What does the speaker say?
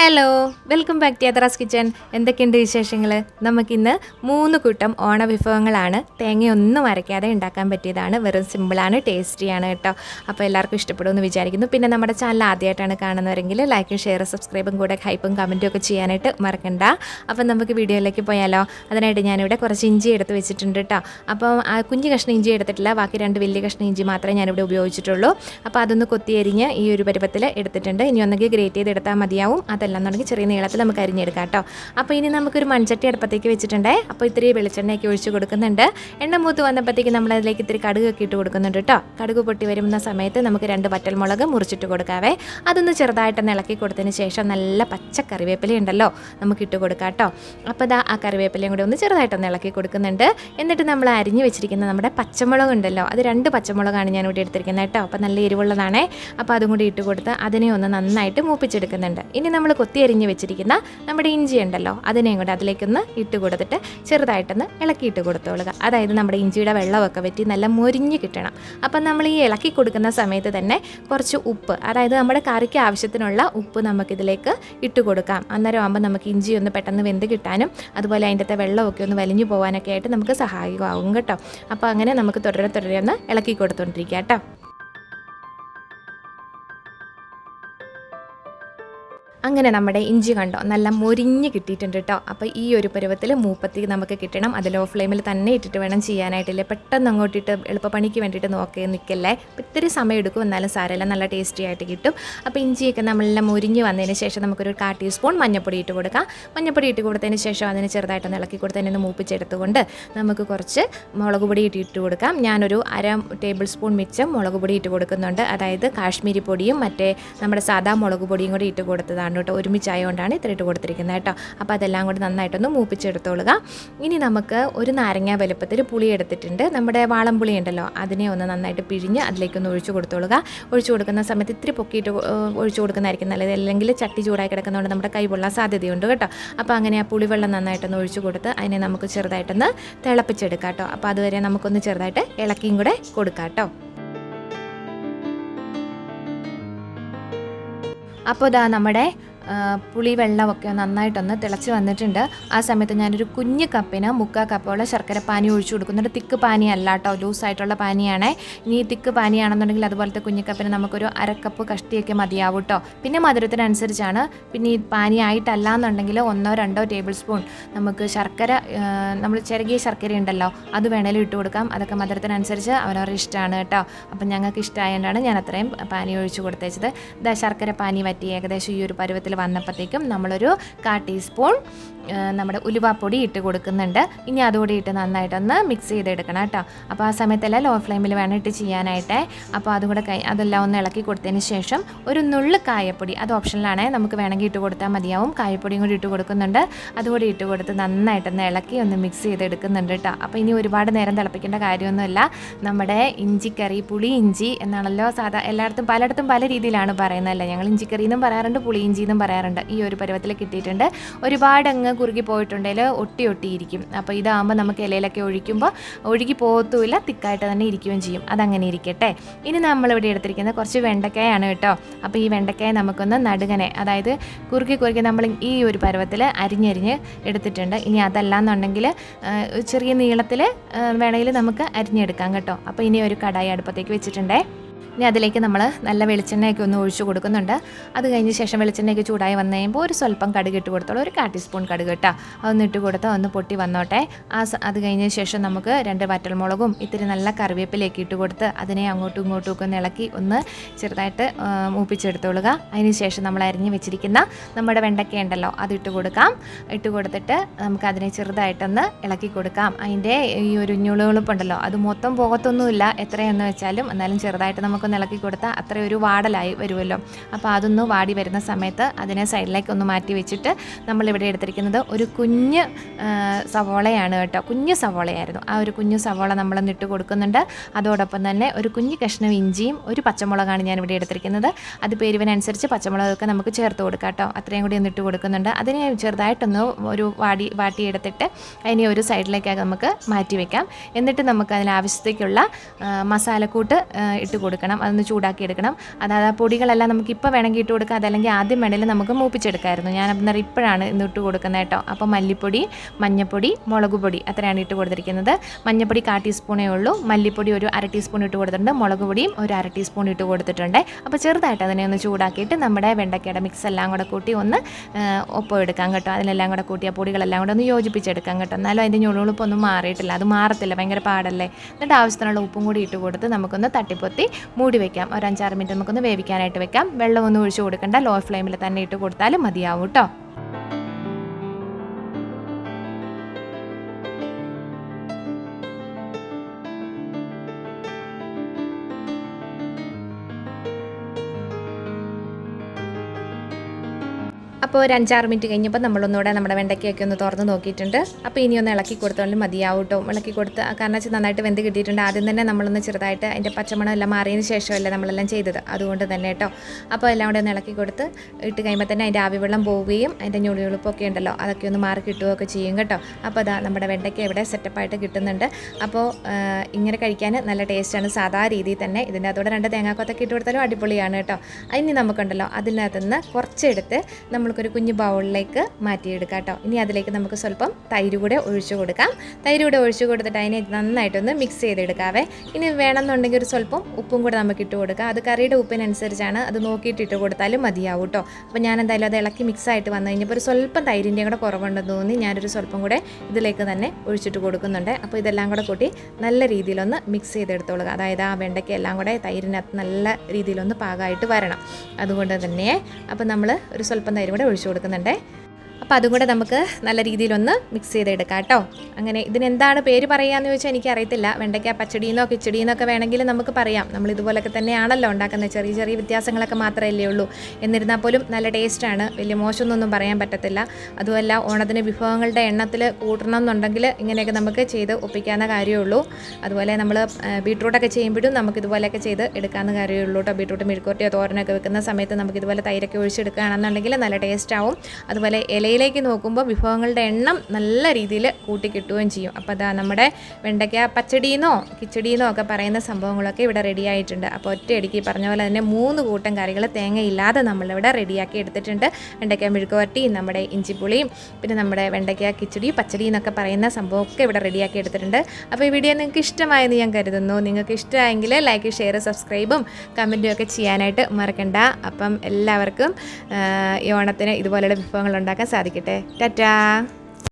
Hello welcome back to യദ്രാസ് kitchen എന്തൊക്കെയുണ്ട് വിശേഷങ്ങൾ നമുക്കിന്ന് മൂന്ന് കൂട്ടം ഓണ വിഭവങ്ങളാണ് തേങ്ങയൊന്നും അരയ്ക്കാതെ ഉണ്ടാക്കാൻ പറ്റിയതാണ്. വെറും സിമ്പിളാണ് ടേസ്റ്റിയാണ് കേട്ടോ. അപ്പോൾ എല്ലാവർക്കും ഇഷ്ടപ്പെടുമെന്ന് വിചാരിക്കുന്നു. പിന്നെ നമ്മുടെ ചാനൽ ആദ്യമായിട്ടാണ് കാണുന്നവരെങ്കിൽ ലൈക്കും ഷെയർ സബ്സ്ക്രൈബും കൂടെ ഹൈപ്പും കമന്റും ഒക്കെ ചെയ്യാനായിട്ട് മറക്കണ്ട. അപ്പം നമുക്ക് വീഡിയോയിലേക്ക് പോയാലോ? അതിനായിട്ട് ഞാനിവിടെ കുറച്ച് ഇഞ്ചി എടുത്ത് വെച്ചിട്ടുണ്ട് കേട്ടോ. അപ്പം കുഞ്ഞു കഷ്ണം ഇഞ്ചി എടുത്തിട്ടില്ല. ബാക്കി രണ്ട് വലിയ കഷ്ണം ഇഞ്ചി മാത്രമേ ഞാനിവിടെ ഉപയോഗിച്ചിട്ടുള്ളൂ. അപ്പോൾ അതൊന്ന് കൊത്തിയരിഞ്ഞ് ഈ ഒരു പരുവത്തിൽ എടുത്തിട്ടുണ്ട്. ഇനി ഒന്നെങ്കിൽ ഗ്രേറ്റ് ചെയ്ത് എടുത്താൽ മതിയാവും അതല്ലെന്നുണ്ടെങ്കിൽ ചെറിയ നീളത്തിൽ നമുക്ക് അരിഞ്ഞെടുക്കാം കേട്ടോ. അപ്പോൾ ഇനി നമുക്കൊരു മൺചട്ടി അടുപ്പത്തേക്ക് വെച്ചിട്ടുണ്ട്. അപ്പോൾ ഇത്തിരി വെളിച്ചെണ്ണയൊക്കെ ഒഴിച്ച് കൊടുക്കുന്നുണ്ട്. എണ്ണ മൂത്ത് വന്നപ്പോഴത്തേക്ക് നമ്മൾ അതിലേക്ക് ഇത്തിരി കടുകൊക്കെ ഇട്ട് കൊടുക്കുന്നുണ്ട് കേട്ടോ. കടുക് പൊട്ടി വരുന്ന സമയത്ത് നമുക്ക് രണ്ട് വറ്റൽമുളക് മുറിച്ചിട്ട് കൊടുക്കാവേ. അതൊന്ന് ചെറുതായിട്ട് ഇളക്കി കൊടുത്തതിന് ശേഷം നല്ല പച്ച കറിവേപ്പില ഉണ്ടല്ലോ നമുക്ക് ഇട്ട് കൊടുക്കാം കേട്ടോ. അപ്പോൾ ഇതാ ആ കറിവേപ്പിലയും കൂടി ഒന്ന് ചെറുതായിട്ടൊന്ന് ഇളക്കി കൊടുക്കുന്നുണ്ട്. എന്നിട്ട് നമ്മൾ അരിഞ്ഞ് വെച്ചിരിക്കുന്ന നമ്മുടെ പച്ചമുളക് ഉണ്ടല്ലോ അത് രണ്ട് പച്ചമുളകാണ് ഞാൻ ഇവിടെ എടുത്തിരിക്കുന്നത് കേട്ടോ. അപ്പോൾ നല്ല എരിവുള്ളതാണേ. അപ്പോൾ അതും കൂടി ഇട്ട് കൊടുത്ത് അതിനെ ഒന്ന് നന്നായിട്ട് മൂപ്പിച്ചെടുക്കുന്നുണ്ട്. ഇനി നമ്മൾ കൊത്തി അരിഞ്ഞ് വെച്ചിരിക്കുന്ന നമ്മുടെ ഇഞ്ചി ഉണ്ടല്ലോ അതിനെയും കൂടെ അതിലേക്കൊന്ന് ഇട്ട് കൊടുത്തിട്ട് ചെറുതായിട്ടൊന്ന് ഇളക്കിയിട്ട് കൊടുത്തോളുക. അതായത് നമ്മുടെ ഇഞ്ചിയുടെ വെള്ളമൊക്കെ വറ്റി നല്ല മൊരിഞ്ഞ് കിട്ടണം. അപ്പം നമ്മൾ ഈ ഇളക്കി കൊടുക്കുന്ന സമയത്ത് തന്നെ കുറച്ച് ഉപ്പ് അതായത് നമ്മുടെ കറിക്ക് ആവശ്യത്തിനുള്ള ഉപ്പ് നമുക്കിതിലേക്ക് ഇട്ട് കൊടുക്കാം. അന്നേരം ആകുമ്പോൾ നമുക്ക് ഇഞ്ചി ഒന്ന് പെട്ടെന്ന് വെന്ത് കിട്ടാനും അതുപോലെ അതിന്റെ വെള്ളമൊക്കെ ഒന്ന് വലിഞ്ഞു പോകാനൊക്കെ ആയിട്ട് നമുക്ക് സഹായകമാകും കേട്ടോ. അപ്പോൾ അങ്ങനെ നമുക്ക് തുടരെ തുടരെ ഒന്ന് ഇളക്കി കൊടുത്തോണ്ടിരിക്കുക കേട്ടോ. അങ്ങനെ നമ്മുടെ ഇഞ്ചി കണ്ടോ? നല്ല മൊരിഞ്ഞ് കിട്ടിയിട്ടുണ്ട് കേട്ടോ അപ്പോൾ ഈ ഒരു പരുവത്തിൽ മൂപ്പത്തി നമുക്ക് കിട്ടണം. അത് ലോ ഫ്ലെയിമിൽ തന്നെ ഇട്ടിട്ട് വേണം ചെയ്യാനായിട്ടില്ലേ? പെട്ടെന്ന് അങ്ങോട്ടിട്ട് എളുപ്പപ്പണിക്ക് വേണ്ടിയിട്ട് നോക്കി നിൽക്കല്ലേ ഇത്തിരി സമയം എടുക്കും. എന്നാലും സാരമില്ല. നല്ല ടേസ്റ്റി ആയിട്ട് കിട്ടും. അപ്പോൾ ഇഞ്ചിയൊക്കെ നമ്മളെല്ലാം മൊരിഞ്ഞ് വന്നതിന് ശേഷം നമുക്കൊരു കാ ടീസ്പൂൺ മഞ്ഞപ്പൊടി ഇട്ട് കൊടുക്കാം. മഞ്ഞപ്പൊടി ഇട്ട് കൊടുത്തതിന് ശേഷം അതിന് ചെറുതായിട്ട് ഇളക്കി കൊടുത്തതിന് ഒന്ന് മൂപ്പിച്ചെടുത്തുകൊണ്ട് നമുക്ക് കുറച്ച് മുളക് പൊടി ഇട്ടിട്ട് ഇട്ട് കൊടുക്കാം. ഞാനൊരു അര ടേബിൾ സ്പൂൺ മിച്ചം മുളക് പൊടി ഇട്ട് കൊടുക്കുന്നുണ്ട്. അതായത് കാശ്മീരി പൊടിയും മറ്റേ നമ്മുടെ സാധാ മുളക് പൊടിയും കൂടി ഇട്ട് കൊടുത്തതാണ്. കേട്ടോ ഒരുമിച്ചായതുകൊണ്ടാണ് ഇത്ര ഇട്ട് കൊടുത്തിരിക്കുന്നത് കേട്ടോ. അപ്പോൾ അതെല്ലാം കൂടി നന്നായിട്ടൊന്ന് മൂപ്പിച്ചെടുത്തോളുക. ഇനി നമുക്ക് ഒരു നാരങ്ങ വലുപ്പത്തിൽ പുളി എടുത്തിട്ടുണ്ട്. നമ്മുടെ വാളംപുളി ഉണ്ടല്ലോ അതിനെ ഒന്ന് നന്നായിട്ട് പിഴിഞ്ഞ് അതിലേക്കൊന്ന് ഒഴിച്ചു കൊടുത്തോളുക. ഒഴിച്ചു കൊടുക്കുന്ന സമയത്ത് ഇത്തിരി പൊക്കിയിട്ട് ഒഴിച്ചു കൊടുക്കുന്നതായിരിക്കും നല്ലത്. അല്ലെങ്കിൽ ചട്ടി ചൂടായി കിടക്കുന്നതുകൊണ്ട് നമ്മുടെ കൈ പൊള്ളാൻ സാധ്യതയുണ്ട് കേട്ടോ. അപ്പോൾ അങ്ങനെ ആ പുളിവെള്ളം നന്നായിട്ടൊന്ന് ഒഴിച്ചു കൊടുത്ത് അതിനെ നമുക്ക് ചെറുതായിട്ടൊന്ന് തിളപ്പിച്ചെടുക്കാം കേട്ടോ. അപ്പോൾ അതുവരെ നമുക്കൊന്ന് ചെറുതായിട്ട് ഇളക്കിയും കൂടെ കൊടുക്കാം കേട്ടോ. അപ്പോൾ ഇതാ നമ്മുടെ പുളി വെള്ളമൊക്കെ നന്നായിട്ടൊന്ന് തിളച്ച് വന്നിട്ടുണ്ട്. ആ സമയത്ത് ഞാനൊരു കുഞ്ഞു കപ്പിന് മുക്കാൽ കപ്പോളം ശർക്കര പാനി ഒഴിച്ചു കൊടുക്കുന്നുണ്ട് തിക്ക് പാനി അല്ല കേട്ടോ ലൂസായിട്ടുള്ള പാനിയാണേ. ഇനി തിക്ക് പാനിയാണെന്നുണ്ടെങ്കിൽ അതുപോലത്തെ കുഞ്ഞു കപ്പിന് നമുക്കൊരു അരക്കപ്പ് കഷ്ടിയൊക്കെ മതിയാവും കേട്ടോ പിന്നെ മധുരത്തിനനുസരിച്ചാണ്. പിന്നെ ഈ പാനി ആയിട്ടല്ല എന്നുണ്ടെങ്കിൽ ഒന്നോ രണ്ടോ ടേബിൾ സ്പൂൺ നമുക്ക് ശർക്കര നമ്മൾ ചെറുകിയ ശർക്കര ഉണ്ടല്ലോ അത് വേണേലും ഇട്ട് കൊടുക്കാം. അതൊക്കെ മധുരത്തിനനുസരിച്ച് അവരവരുടെ ഇഷ്ടമാണ് കേട്ടോ അപ്പം ഞങ്ങൾക്ക് ഇഷ്ടമായതുകൊണ്ടാണ് ഞാൻ അത്രയും പാനി ഒഴിച്ചു കൊടുത്തേച്ചത്. ശർക്കര പാനി വറ്റി ഏകദേശം ഈ ഒരു പരുവത്തിൽ വന്നപ്പോഴത്തേക്കും നമ്മളൊരു കാ ടീസ്പൂൺ നമ്മുടെ ഉലുവാപ്പൊടി ഇട്ട് കൊടുക്കുന്നുണ്ട്. ഇനി അതുകൂടി ഇട്ട് നന്നായിട്ടൊന്ന് മിക്സ് ചെയ്തെടുക്കണം കേട്ടോ. അപ്പോൾ ആ സമയത്തെല്ലാം ലോ ഫ്ലെയിമിൽ വേണം ഇട്ട് ചെയ്യാനായിട്ട്. അപ്പോൾ അതുകൂടെ കൈ അതെല്ലാം ഒന്ന് ഇളക്കി കൊടുത്തതിന് ശേഷം ഒരു നുള്ള് കായപ്പൊടി അത് ഓപ്ഷനിലാണേ നമുക്ക് വേണമെങ്കിൽ ഇട്ട് കൊടുത്താൽ മതിയാവും. കായപ്പൊടിയും കൂടി ഇട്ട് കൊടുക്കുന്നുണ്ട്. അതുകൂടി ഇട്ട് കൊടുത്ത് നന്നായിട്ടൊന്ന് ഇളക്കി ഒന്ന് മിക്സ് ചെയ്തെടുക്കുന്നുണ്ട് കേട്ടോ. അപ്പോൾ ഇനി ഒരുപാട് നേരം തിളപ്പിക്കേണ്ട കാര്യമൊന്നുമില്ല. നമ്മുടെ ഇഞ്ചിക്കറി പുളി ഇഞ്ചി എന്നാണല്ലോ സാധാ എല്ലായിടത്തും പലയിടത്തും പല രീതിയിലാണ് പറയുന്നതല്ലേ ഞങ്ങൾ ഇഞ്ചിക്കറി എന്നും പറയാറുണ്ട് പുളി ഇഞ്ചി എന്നും പറയാറുണ്ട് ഈ ഒരു പരുവത്തിൽ കിട്ടിയിട്ടുണ്ട്. ഒരുപാട് അങ്ങ് കുറുകി പോയിട്ടുണ്ടെങ്കിൽ ഒട്ടി ഒട്ടിയിരിക്കും. അപ്പോൾ ഇതാകുമ്പോൾ നമുക്ക് ഇലയിലൊക്കെ ഒഴിക്കുമ്പോൾ ഒഴുകി പോകത്തുമില്ല തിക്കായിട്ട് തന്നെ ഇരിക്കുകയും ചെയ്യും. അതങ്ങനെ ഇരിക്കട്ടെ. ഇനി നമ്മളിവിടെ എടുത്തിരിക്കുന്നത് കുറച്ച് വെണ്ടക്കായാണ് കേട്ടോ. അപ്പോൾ ഈ വെണ്ടക്കായ നമുക്കൊന്ന് നടുകനെ അതായത് കുറുക്കി കുറുക്കി നമ്മൾ ഈ ഒരു പരുവത്തിൽ അരിഞ്ഞരിഞ്ഞ് എടുത്തിട്ടുണ്ട്. ഇനി അതല്ല എന്നുണ്ടെങ്കിൽ ചെറിയ നീളത്തിൽ വേണമെങ്കിൽ നമുക്ക് അരിഞ്ഞെടുക്കാം കേട്ടോ. അപ്പോൾ ഇനി ഒരു കടായി അടുപ്പത്തേക്ക് വെച്ചിട്ടുണ്ടേ. ഇനി അതിലേക്ക് നമ്മൾ നല്ല വെളിച്ചെണ്ണയൊക്കെ ഒന്ന് ഒഴിച്ചു കൊടുക്കുന്നുണ്ട്. അത് കഴിഞ്ഞ ശേഷം വെളിച്ചെണ്ണയൊക്കെ ചൂടായി വന്നു കഴിയുമ്പോൾ ഒരു സ്വല്പം കടുക് ഇട്ട് കൊടുത്തോളൂ. ഒരു കാ ടീസ്പൂൺ കടുക് കേട്ടോ. അതൊന്ന് ഇട്ട് കൊടുത്താൽ ഒന്ന് പൊട്ടി വന്നോട്ടെ. ആ അത് കഴിഞ്ഞ ശേഷം നമുക്ക് രണ്ട് വറ്റൽമുളകും ഇത്തിരി നല്ല കറിവേപ്പിലേക്ക് ഇട്ട് കൊടുത്ത് അതിനെ അങ്ങോട്ടും ഇങ്ങോട്ടും ഒക്കെ ഇളക്കി ഒന്ന് ചെറുതായിട്ട് മൂപ്പിച്ചെടുത്തോളുക. അതിന് ശേഷം നമ്മൾ അരിഞ്ഞ് വെച്ചിരിക്കുന്ന നമ്മുടെ വെണ്ടയ്ക്ക ഉണ്ടല്ലോ അത് ഇട്ട് കൊടുക്കാം. ഇട്ട് കൊടുത്തിട്ട് നമുക്ക് അതിനെ ചെറുതായിട്ടൊന്ന് ഇളക്കി കൊടുക്കാം. അതിന്റെ ഈ ഒരു ഞുളുകളുപ്പുണ്ടല്ലോ അത് മൊത്തം പോകത്തൊന്നുമില്ല. എത്രയെന്ന് വെച്ചാലും എന്നാലും ചെറുതായിട്ട് നമുക്കൊന്ന് ഇളക്കി കൊടുത്താൽ അത്രയും ഒരു വാടലായി വരുമല്ലോ. അപ്പോൾ അതൊന്ന് വാടി വരുന്ന സമയത്ത് അതിനെ സൈഡിലേക്ക് ഒന്ന് മാറ്റി വെച്ചിട്ട് നമ്മളിവിടെ എടുത്തിരിക്കുന്നത് ഒരു കുഞ്ഞ് സവോളയാണ് കേട്ടോ. കുഞ്ഞ് സവോളയായിരുന്നു. ആ ഒരു കുഞ്ഞു സവോള നമ്മളൊന്ന് ഇട്ട് കൊടുക്കുന്നുണ്ട്. അതോടൊപ്പം തന്നെ ഒരു കുഞ്ഞ് കഷ്ണം ഇഞ്ചിയും ഒരു പച്ചമുളകാണ് ഞാൻ ഇവിടെ എടുത്തിരിക്കുന്നത്. അത് പേരുവിനനുസരിച്ച് പച്ചമുളകൊക്കെ നമുക്ക് ചേർത്ത് കൊടുക്കാം കേട്ടോ. അത്രയും കൂടി ഒന്ന് ഇട്ട് കൊടുക്കുന്നുണ്ട്. അതിനെ ചെറുതായിട്ടൊന്ന് ഒരു വാടി വാട്ടിയെടുത്തിട്ട് അതിനെ ഒരു സൈഡിലേക്കൊക്കെ നമുക്ക് മാറ്റി വെക്കാം. എന്നിട്ട് നമുക്ക് അതിന് ആവശ്യത്തേക്കുള്ള ആ, മസാലക്കൂട്ട് ഇട്ട് കൊടുക്കണം. എടുക്കണം അതൊന്ന് ചൂടാക്കി എടുക്കണം അതായത് ആ പൊടികളെല്ലാം നമുക്ക് ഇപ്പോൾ വേണമെങ്കിൽ ഇട്ട് കൊടുക്കാം. അതല്ലെങ്കിൽ ആദ്യം വേണമെങ്കിൽ നമുക്ക് മൂപ്പിച്ചെടുക്കായിരുന്നു. ഞാൻ അന്നേരം ഇപ്പോഴാണ് ഇന്ന് ഇട്ട് കൊടുക്കുന്നത് കേട്ടോ. അപ്പോൾ മല്ലിപ്പൊടി മഞ്ഞപ്പൊടി മുളക് പൊടി അത്രയാണ് ഇട്ട് കൊടുത്തിരിക്കുന്നത്. മഞ്ഞപ്പൊടി കാ ടീസ്പൂണേ ഉള്ളൂ. മല്ലിപ്പൊടി ഒരു അര ടീസ്പൂൺ ഇട്ട് കൊടുത്തിട്ടുണ്ട്. മുളക് പൊടിയും ഒരു അര ടീസ്പൂൺ ഇട്ട് കൊടുത്തിട്ടുണ്ട്. അപ്പോൾ ചെറുതായിട്ട് അതിനെ ഒന്ന് ചൂടാക്കിയിട്ട് നമ്മുടെ വെണ്ടയ്ക്കയുടെ മിക്സ് എല്ലാം കൂടെ കൂട്ടി ഒന്ന് ഒപ്പം എടുക്കാം കേട്ടോ. അതിനെല്ലാം കൂടെ കൂട്ടി ആ പൊടികളെല്ലാം കൂടെ ഒന്ന് യോജിപ്പിച്ചെടുക്കാം കേട്ടോ. എന്നാലും അതിന്റെ ഞുളുളുപ്പൊന്നും മാറിയിട്ടില്ല. അത് മാറത്തില്ല. ഭയങ്കര പാടല്ലേ? എന്നിട്ട് ആവശ്യത്തിനുള്ള ഉപ്പും കൂടി ഇട്ട് കൊടുത്ത് നമുക്കൊന്ന് തട്ടിപ്പൊത്തി മൂടി വെക്കാം. ഒരു അഞ്ചാറ് മിനിറ്റ് നമുക്കൊന്ന് വേവിക്കാനായിട്ട് വെക്കാം. വെള്ളം ഒന്ന് ഒഴിച്ച് കൊടുക്കണ്ട. ലോ ഫ്ലെയിമിൽ തന്നെ ഇട്ട് കൊടുത്താലും മതിയാവും കേട്ടോ അപ്പോൾ ഒരു അഞ്ചാറ് മിനിറ്റ് കഴിഞ്ഞപ്പോൾ നമ്മളൊന്നുകൂടെ നമ്മുടെ വെണ്ടയ്ക്കൊക്കെ ഒന്ന് തുറന്ന് നോക്കിയിട്ടുണ്ട്. അപ്പോൾ ഇനി ഒന്ന് ഇളക്കി കൊടുത്തോണ്ട് മതിയാവും കേട്ടോ ഇളക്കി കൊടുത്ത് കാരണം വെച്ചാൽ നന്നായിട്ട് വെന്ത് കിട്ടിയിട്ടുണ്ട്. ആദ്യം തന്നെ നമ്മളൊന്ന് ചെറുതായിട്ട് അതിന്റെ പച്ചമണം എല്ലാം മാറിയതിന് ശേഷമല്ലേ നമ്മളെല്ലാം ചെയ്തത്. അതുകൊണ്ട് തന്നെ കേട്ടോ അപ്പോൾ എല്ലാം കൂടെ ഒന്ന് ഇളക്കി കൊടുത്ത് ഇട്ട് കഴിയുമ്പോൾ തന്നെ അതിന്റെ ആവിവെള്ളം പോവുകയും അതിന്റെ ഞുളിയുളുപ്പൊക്കെ ഉണ്ടല്ലോ അതൊക്കെ ഒന്ന് മാറി കിട്ടുകയൊക്കെ ചെയ്യും കേട്ടോ. അപ്പോൾ അതാ നമ്മുടെ വെണ്ടയ്ക്ക ഇവിടെ സെറ്റപ്പായിട്ട് കിട്ടുന്നുണ്ട്. അപ്പോൾ ഇങ്ങനെ കഴിക്കാൻ നല്ല ടേസ്റ്റാണ്. സാധാ രീതിയിൽ തന്നെ ഇതിന്റെ അതോടെ രണ്ട് തേങ്ങാക്കൊത്തൊക്കെ ഇട്ട് കൊടുത്താലും അടിപൊളിയാണ് കേട്ടോ ഇനി നമുക്കുണ്ടല്ലോ അതിനകത്ത് നിന്ന് കുറച്ചെടുത്ത് നമ്മൾക്കൊരു കുഞ്ഞ് ബൗളിലേക്ക് മാറ്റിയെടുക്കാം കേട്ടോ. ഇനി അതിലേക്ക് നമുക്ക് സ്വല്പം തൈര് കൂടെ ഒഴിച്ചു കൊടുക്കാം. തൈര് കൂടെ ഒഴിച്ചു കൊടുത്തിട്ട് അതിനെ നന്നായിട്ടൊന്ന് മിക്സ് ചെയ്തെടുക്കാവേ. ഇനി വേണമെന്നുണ്ടെങ്കിൽ ഒരു സ്വല്പം ഉപ്പും കൂടെ നമുക്ക് ഇട്ട് കൊടുക്കാം. അത് കറിയുടെ ഉപ്പിനനുസരിച്ചാണ് അത് നോക്കിയിട്ട് ഇട്ട് കൊടുത്താലും മതിയാവും കേട്ടോ. അപ്പോൾ ഞാൻ എന്തായാലും അത് ഇളക്കി മിക്സ് ആയിട്ട് വന്നു കഴിഞ്ഞപ്പോൾ ഒരു സ്വല്പം തൈരിന്റെയും കൂടെ കുറവുണ്ടെന്ന് തോന്നി. ഞാനൊരു സ്വല്പം കൂടെ ഇതിലേക്ക് തന്നെ ഒഴിച്ചിട്ട് കൊടുക്കുന്നുണ്ട്. അപ്പോൾ ഇതെല്ലാം കൂടെ കൂട്ടി നല്ല രീതിയിലൊന്ന് മിക്സ് ചെയ്തെടുത്തോളുക. അതായത് ആ വെണ്ടയ്ക്ക എല്ലാം കൂടെ തൈരിനകത്ത് നല്ല രീതിയിലൊന്ന് പാകമായിട്ട് വരണം. അതുകൊണ്ട് തന്നെ അപ്പോൾ നമ്മൾ ഒരു സ്വല്പം തൈര് കൂടെ ഒഴിച്ചു കൊടുക്കുന്നുണ്ട്. അപ്പോൾ അതും കൂടെ നമുക്ക് നല്ല രീതിയിലൊന്ന് മിക്സ് ചെയ്തെടുക്കാം കേട്ടോ. അങ്ങനെ ഇതിനെന്താണ് പേര് പറയുകയെന്ന് ചോദിച്ചാൽ എനിക്കറിയത്തില്ല. വെണ്ടയ്ക്ക പച്ചടിയെന്നോ കിച്ചടിയെന്നോ ഒക്കെ വേണമെങ്കിൽ നമുക്ക് പറയാം. നമ്മൾ ഇതുപോലൊക്കെ തന്നെയാണല്ലോ ഉണ്ടാക്കുന്നത് ചെറിയ ചെറിയ വ്യത്യാസങ്ങളൊക്കെ മാത്രമല്ലേ ഉള്ളൂ. എന്നിരുന്നാൽ പോലും നല്ല ടേസ്റ്റാണ് വലിയ മോശമൊന്നും പറയാൻ പറ്റത്തില്ല. അതുമല്ല ഓണത്തിന് വിഭവങ്ങളുടെ എണ്ണത്തിൽ കൂട്ടണം എന്നുണ്ടെങ്കിൽ ഇങ്ങനെയൊക്കെ നമുക്ക് ചെയ്ത് ഒപ്പിക്കാവുന്ന കാര്യമുള്ളൂ അതുപോലെ നമ്മൾ ബീട്രൂട്ടൊക്കെ ചെയ്യുമ്പോഴും നമുക്ക് ഇതുപോലെയൊക്കെ ചെയ്ത് എടുക്കാവുന്ന കാര്യമേ ഉള്ളൂ കേട്ടോ. ബീട്രൂട്ട് മെഴുക്കോട്ടിയോ തോരനൊക്കെ വെക്കുന്ന സമയത്ത് നമുക്ക് ഇതുപോലെ തൈരൊക്കെ ഒഴിച്ചെടുക്കുകയാണെന്നുണ്ടെങ്കിൽ നല്ല ടേസ്റ്റാവും അതുപോലെ അതുപോലെ ഇലയിലേക്ക് നോക്കുമ്പോൾ വിഭവങ്ങളുടെ എണ്ണം നല്ല രീതിയിൽ കൂട്ടി കിട്ടുകയും ചെയ്യും. അപ്പോൾ അതാ നമ്മുടെ വെണ്ടയ്ക്ക പച്ചടിയെന്നോ കിച്ചടിയെന്നോ ഒക്കെ പറയുന്ന സംഭവങ്ങളൊക്കെ ഇവിടെ റെഡി ആയിട്ടുണ്ട്. അപ്പോൾ ഒറ്റയടിക്ക് പറഞ്ഞ പോലെ തന്നെ മൂന്ന് കൂട്ടം കറികൾ തേങ്ങയില്ലാതെ നമ്മളിവിടെ റെഡിയാക്കി എടുത്തിട്ടുണ്ട്. വെണ്ടയ്ക്ക മെഴുക്കുവരട്ടി നമ്മുടെ ഇഞ്ചിപ്പുളിയും പിന്നെ നമ്മുടെ വെണ്ടയ്ക്ക കിച്ചടി പച്ചടി എന്നൊക്കെ പറയുന്ന സംഭവമൊക്കെ ഇവിടെ റെഡിയാക്കി എടുത്തിട്ടുണ്ട്. അപ്പോൾ ഈ വീഡിയോ നിങ്ങൾക്ക് ഇഷ്ടമായെന്ന് ഞാൻ കരുതുന്നു. നിങ്ങൾക്ക് ഇഷ്ടമായെങ്കിൽ ലൈക്ക് ഷെയർ സബ്സ്ക്രൈബും കമന്റും ഒക്കെ ചെയ്യാനായിട്ട് മറക്കണ്ട. അപ്പം എല്ലാവർക്കും ഈ ഓണത്തിന് ഇതുപോലെയുള്ള വിഭവങ്ങൾ ഉണ്ടാക്കാൻ സാധിക്കട്ടെ. ടാറ്റാ.